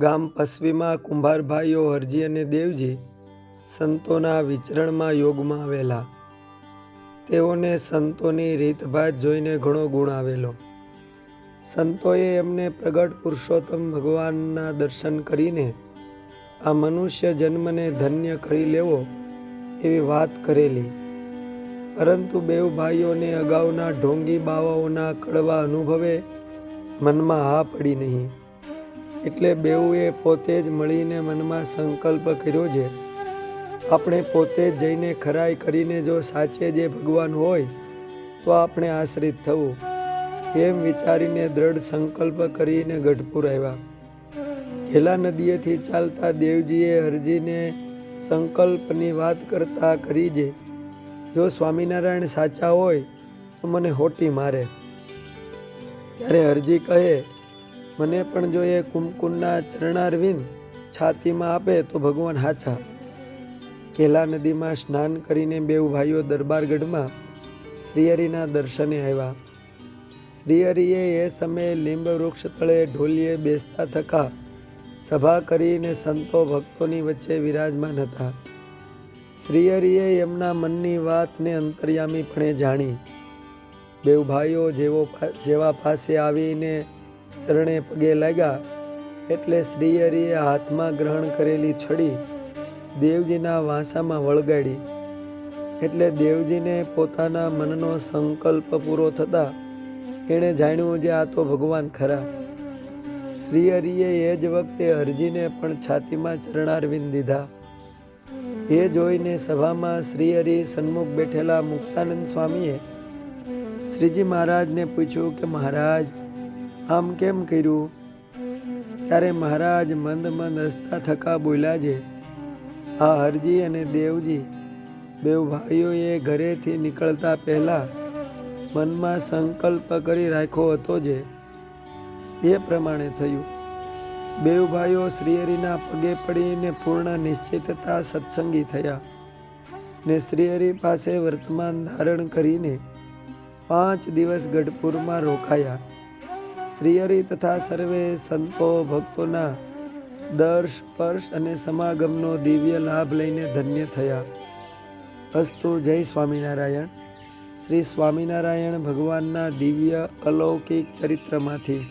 ગામ પસવીમાં કુંભારભાઈઓ હરજી અને દેવજી સંતોના વિચરણમાં યોગમાં આવેલા. તેઓને સંતોની રીતભાત જોઈને ઘણો ગુણ આવેલો. સંતોએ એમને પ્રગટ પુરુષોત્તમ ભગવાનના દર્શન કરીને આ મનુષ્ય જન્મને ધન્ય કરી લેવો એવી વાત કરેલી. પરંતુ બેઉ ભાઈઓને અગાઉના ઢોંગી બાવાઓના કડવા અનુભવે મનમાં હા પડી નહીં. એટલે બેઉએ પોતે જ મળીને મનમાં સંકલ્પ કર્યો છે. આપણે પોતે જ જઈને ખરાઈ કરીને જો સાચે જે ભગવાન હોય, તો આપણે આશ્રિત થવું. એમ વિચારીને દ્રઢ સંકલ્પ કરીને ગઢપુર આવ્યા. ઘેલા નદીએથી ચાલતા દેવજીએ હરજીને સંકલ્પની વાત કરતા કરી જે જો સ્વામિનારાયણ સાચા હોય, તો મને હોટી મારે. ત્યારે હરજી કહે મને પણ જો એ કુમકુમના ચરણારવિંદ છાતીમાં આપે તો ભગવાન હાચા. કેલા નદીમાં સ્નાન કરીને બેઉ ભાઈઓ દરબારગઢમાં શ્રીહરિના દર્શને આવ્યા. શ્રીહરિએ એ સમયે લીંબ વૃક્ષ તળે ઢોલીએ બેસતા થકા. સભા કરીને સંતો ભક્તોની વચ્ચે વિરાજમાન હતા. શ્રીહરિએ એમના મનની વાતને અંતર્યામીપણે જાણી. બેઉ ભાઈઓ જેવો જેવા પાસે આવીને ચરણે પગે લાગ્યા. એટલે શ્રીહરિએ હાથમાં ગ્રહણ કરેલી છડી દેવજીના વાંસામાં વળગાડી. એટલે દેવજીને પોતાના મનનો સંકલ્પ પૂરો થતા એણે જાણ્યું જે આ તો ભગવાન ખરા. શ્રીહરિએ એ જ વખતે હરજીને પણ છાતીમાં ચરણારવિંદ દીધા. એ જોઈને સભામાં શ્રીહરિ સન્મુખ બેઠેલા મુક્તાનંદ સ્વામીએ શ્રીજી મહારાજને પૂછ્યું કે મહારાજ આમ કેમ કર્યું? ત્યારે મહારાજ મંદ મંદ હસતા થકા બોલ્યા છે, આ હરજી અને દેવજી બે ભાઈઓએ ઘરેથી નીકળતા પહેલા મનમાં સંકલ્પ કરી રાખ્યો હતો જે, એ પ્રમાણે થયું. બે ભાઈઓ શ્રીહરિના પગે પડીને પૂર્ણ નિશ્ચિતતા સત્સંગી થયા ને શ્રીહરિ પાસે વર્તમાન ધારણ કરીને પાંચ દિવસ ગઢપુરમાં રોકાયા. શ્રીહરિ તથા સર્વે સંતો ભક્તોના દર્શ, સ્પર્શ અને સમાગમનો દિવ્ય લાભ લઈને ધન્ય થયા. અસ્તુ જય સ્વામિનારાયણ. શ્રી સ્વામિનારાયણ ભગવાનના દિવ્ય અલૌકિક ચરિત્રમાંથી